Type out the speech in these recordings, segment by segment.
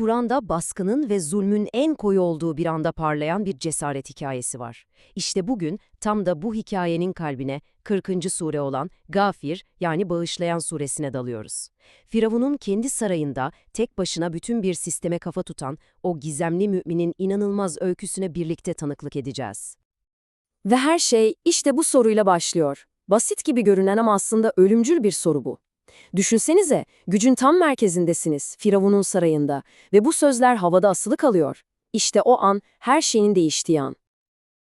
Kur'an'da baskının ve zulmün en koyu olduğu bir anda parlayan bir cesaret hikayesi var. İşte bugün tam da bu hikayenin kalbine 40. sure olan Gafir yani Bağışlayan suresine dalıyoruz. Firavun'un kendi sarayında tek başına bütün bir sisteme kafa tutan o gizemli müminin inanılmaz öyküsüne birlikte tanıklık edeceğiz. Ve her şey işte bu soruyla başlıyor. Basit gibi görünen ama aslında ölümcül bir soru bu. Düşünsenize, gücün tam merkezindesiniz, Firavun'un sarayında ve bu sözler havada asılı kalıyor. İşte o an her şeyin değiştiği an.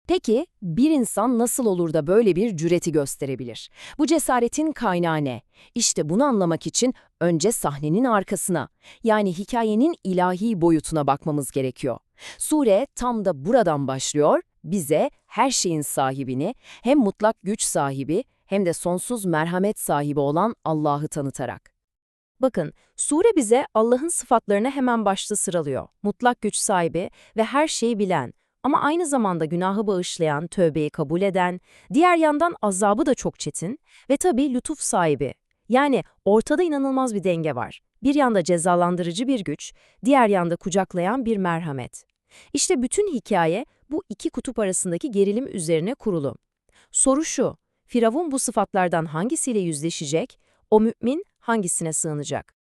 Peki bir insan nasıl olur da böyle bir cüreti gösterebilir? Bu cesaretin kaynağı ne? İşte bunu anlamak için önce sahnenin arkasına, yani hikayenin ilahi boyutuna bakmamız gerekiyor. Sure tam da buradan başlıyor, bize her şeyin sahibini, hem mutlak güç sahibi hem de sonsuz merhamet sahibi olan Allah'ı tanıtarak. Bakın, sure bize Allah'ın sıfatlarını hemen başta sıralıyor. Mutlak güç sahibi ve her şeyi bilen, ama aynı zamanda günahı bağışlayan, tövbeyi kabul eden, diğer yandan azabı da çok çetin ve tabii lütuf sahibi. Yani ortada inanılmaz bir denge var. Bir yanda cezalandırıcı bir güç, diğer yanda kucaklayan bir merhamet. İşte bütün hikaye bu iki kutup arasındaki gerilim üzerine kurulu. Soru şu, Firavun bu sıfatlardan hangisiyle yüzleşecek, o mümin hangisine sığınacak?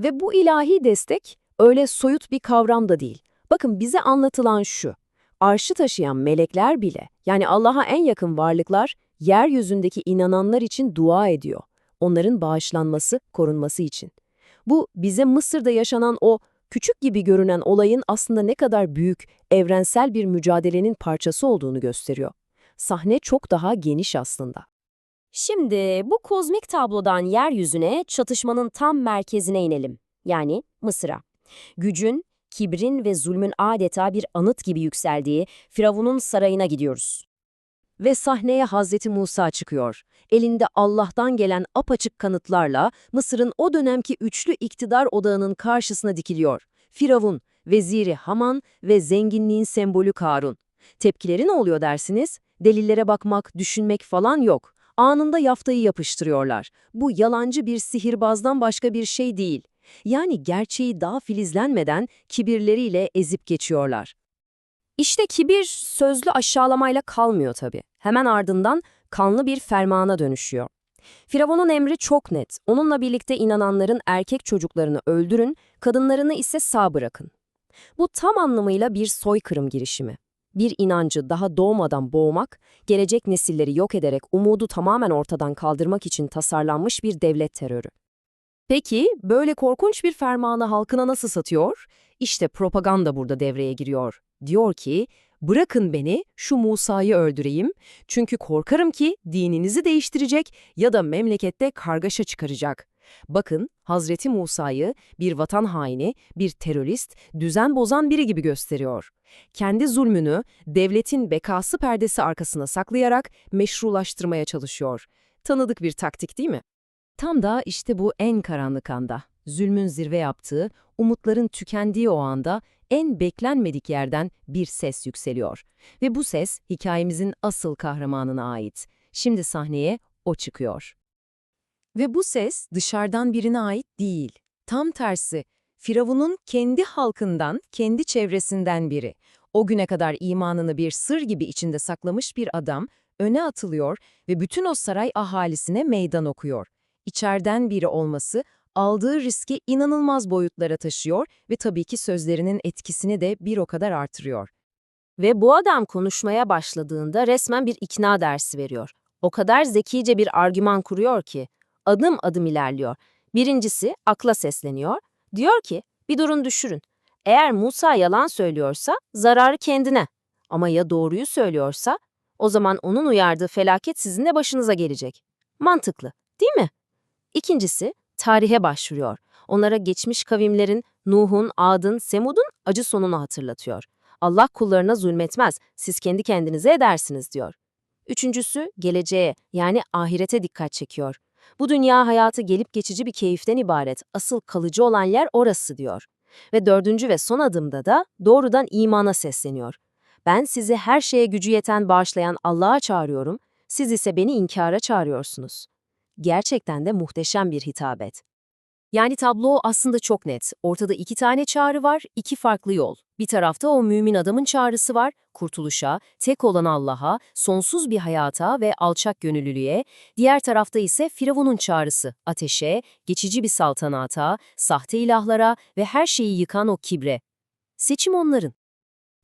Ve bu ilahi destek öyle soyut bir kavram da değil. Bakın bize anlatılan şu, arşı taşıyan melekler bile, yani Allah'a en yakın varlıklar, yeryüzündeki inananlar için dua ediyor. Onların bağışlanması, korunması için. Bu bize Mısır'da yaşanan o küçük gibi görünen olayın aslında ne kadar büyük, evrensel bir mücadelenin parçası olduğunu gösteriyor. Sahne çok daha geniş aslında. Şimdi bu kozmik tablodan yeryüzüne, çatışmanın tam merkezine inelim. Yani Mısır'a. Gücün, kibrin ve zulmün adeta bir anıt gibi yükseldiği Firavun'un sarayına gidiyoruz. Ve sahneye Hazreti Musa çıkıyor. Elinde Allah'tan gelen apaçık kanıtlarla Mısır'ın o dönemki üçlü iktidar odağının karşısına dikiliyor. Firavun, veziri Haman ve zenginliğin sembolü Karun. Tepkileri ne oluyor dersiniz? Delillere bakmak, düşünmek falan yok. Anında yaftayı yapıştırıyorlar. Bu yalancı bir sihirbazdan başka bir şey değil. Yani gerçeği daha filizlenmeden kibirleriyle ezip geçiyorlar. İşte kibir sözlü aşağılamayla kalmıyor tabii. Hemen ardından kanlı bir fermana dönüşüyor. Firavun'un emri çok net. Onunla birlikte inananların erkek çocuklarını öldürün, kadınlarını ise sağ bırakın. Bu tam anlamıyla bir soykırım girişimi. Bir inancı daha doğmadan boğmak, gelecek nesilleri yok ederek umudu tamamen ortadan kaldırmak için tasarlanmış bir devlet terörü. Peki böyle korkunç bir fermanı halkına nasıl satıyor? İşte propaganda burada devreye giriyor. Diyor ki, bırakın beni şu Musa'yı öldüreyim çünkü korkarım ki dininizi değiştirecek ya da memlekette kargaşa çıkaracak. Bakın Hazreti Musa'yı bir vatan haini, bir terörist, düzen bozan biri gibi gösteriyor. Kendi zulmünü devletin bekası perdesi arkasına saklayarak meşrulaştırmaya çalışıyor. Tanıdık bir taktik değil mi? Tam da işte bu en karanlık anda, zulmün zirve yaptığı, umutların tükendiği o anda en beklenmedik yerden bir ses yükseliyor. Ve bu ses hikayemizin asıl kahramanına ait. Şimdi sahneye o çıkıyor. Ve bu ses dışarıdan birine ait değil. Tam tersi, Firavun'un kendi halkından, kendi çevresinden biri. O güne kadar imanını bir sır gibi içinde saklamış bir adam öne atılıyor ve bütün o saray ahalisine meydan okuyor. İçeriden biri olması aldığı riski inanılmaz boyutlara taşıyor ve tabii ki sözlerinin etkisini de bir o kadar artırıyor. Ve bu adam konuşmaya başladığında resmen bir ikna dersi veriyor. O kadar zekice bir argüman kuruyor ki, adım adım ilerliyor. Birincisi akla sesleniyor. Diyor ki, bir durun düşürün. Eğer Musa yalan söylüyorsa zararı kendine. Ama ya doğruyu söylüyorsa, o zaman onun uyardığı felaket sizin de başınıza gelecek. Mantıklı, değil mi? İkincisi, tarihe başvuruyor. Onlara geçmiş kavimlerin, Nuh'un, Ad'ın, Semud'un acı sonunu hatırlatıyor. Allah kullarına zulmetmez, siz kendi kendinize edersiniz diyor. Üçüncüsü, geleceğe yani ahirete dikkat çekiyor. Bu dünya hayatı gelip geçici bir keyiften ibaret, asıl kalıcı olan yer orası diyor. Ve dördüncü ve son adımda da doğrudan imana sesleniyor. Ben sizi her şeye gücü yeten bağışlayan Allah'a çağırıyorum, siz ise beni inkara çağırıyorsunuz. Gerçekten de muhteşem bir hitabet. Yani tablo aslında çok net. Ortada iki tane çağrı var, iki farklı yol. Bir tarafta o mümin adamın çağrısı var, kurtuluşa, tek olan Allah'a, sonsuz bir hayata ve alçak gönüllülüğe. Diğer tarafta ise Firavun'un çağrısı, ateşe, geçici bir saltanata, sahte ilahlara ve her şeyi yıkan o kibre. Seçim onların.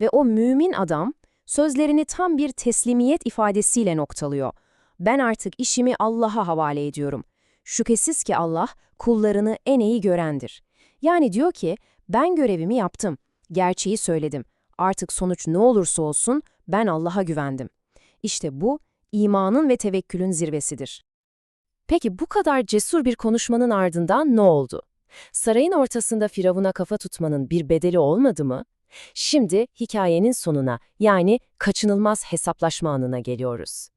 Ve o mümin adam sözlerini tam bir teslimiyet ifadesiyle noktalıyor. Ben artık işimi Allah'a havale ediyorum. Şüphesiz ki Allah kullarını en iyi görendir. Yani diyor ki ben görevimi yaptım, gerçeği söyledim. Artık sonuç ne olursa olsun ben Allah'a güvendim. İşte bu imanın ve tevekkülün zirvesidir. Peki bu kadar cesur bir konuşmanın ardından ne oldu? Sarayın ortasında Firavun'a kafa tutmanın bir bedeli olmadı mı? Şimdi hikayenin sonuna yani kaçınılmaz hesaplaşma anına geliyoruz.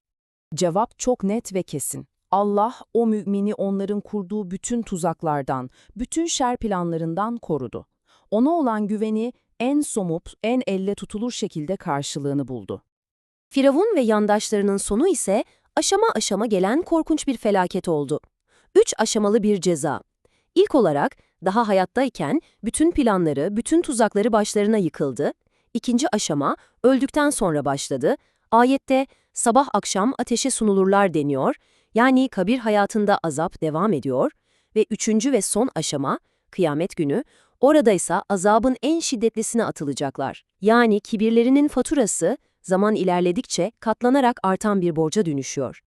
Cevap çok net ve kesin. Allah o mümini onların kurduğu bütün tuzaklardan, bütün şer planlarından korudu. Ona olan güveni en somut, en elle tutulur şekilde karşılığını buldu. Firavun ve yandaşlarının sonu ise aşama aşama gelen korkunç bir felaket oldu. Üç aşamalı bir ceza. İlk olarak daha hayattayken bütün planları, bütün tuzakları başlarına yıkıldı. İkinci aşama öldükten sonra başladı. Ayette sabah akşam ateşe sunulurlar deniyor. Yani kabir hayatında azap devam ediyor. Ve üçüncü ve son aşama kıyamet günü. Orada ise azabın en şiddetlisine atılacaklar. Yani kibirlerinin faturası zaman ilerledikçe katlanarak artan bir borca dönüşüyor.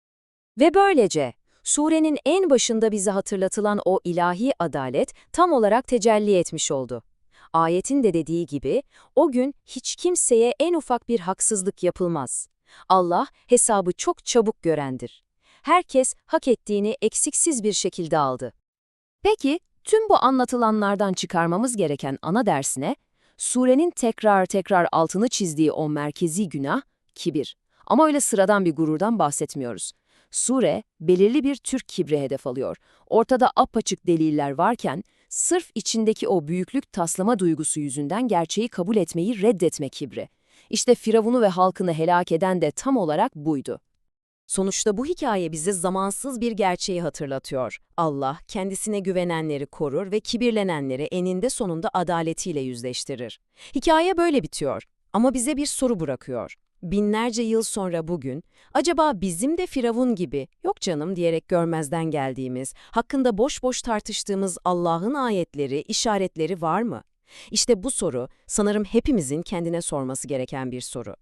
Ve böylece surenin en başında bize hatırlatılan o ilahi adalet tam olarak tecelli etmiş oldu. Ayetin de dediği gibi o gün hiç kimseye en ufak bir haksızlık yapılmaz. Allah hesabı çok çabuk görendir. Herkes hak ettiğini eksiksiz bir şekilde aldı. Peki tüm bu anlatılanlardan çıkarmamız gereken ana dersine Surenin tekrar tekrar altını çizdiği o merkezi günah, kibir. Ama öyle sıradan bir gururdan bahsetmiyoruz. Sure, belirli bir tür kibri hedef alıyor. Ortada apaçık deliller varken, sırf içindeki o büyüklük taslama duygusu yüzünden gerçeği kabul etmeyi reddetme kibri. İşte Firavun'u ve halkını helak eden de tam olarak buydu. Sonuçta bu hikaye bize zamansız bir gerçeği hatırlatıyor. Allah, kendisine güvenenleri korur ve kibirlenenleri eninde sonunda adaletiyle yüzleştirir. Hikaye böyle bitiyor ama bize bir soru bırakıyor. Binlerce yıl sonra bugün, acaba bizim de Firavun gibi, yok canım diyerek görmezden geldiğimiz, hakkında boş boş tartıştığımız Allah'ın ayetleri, işaretleri var mı? İşte bu soru sanırım hepimizin kendine sorması gereken bir soru.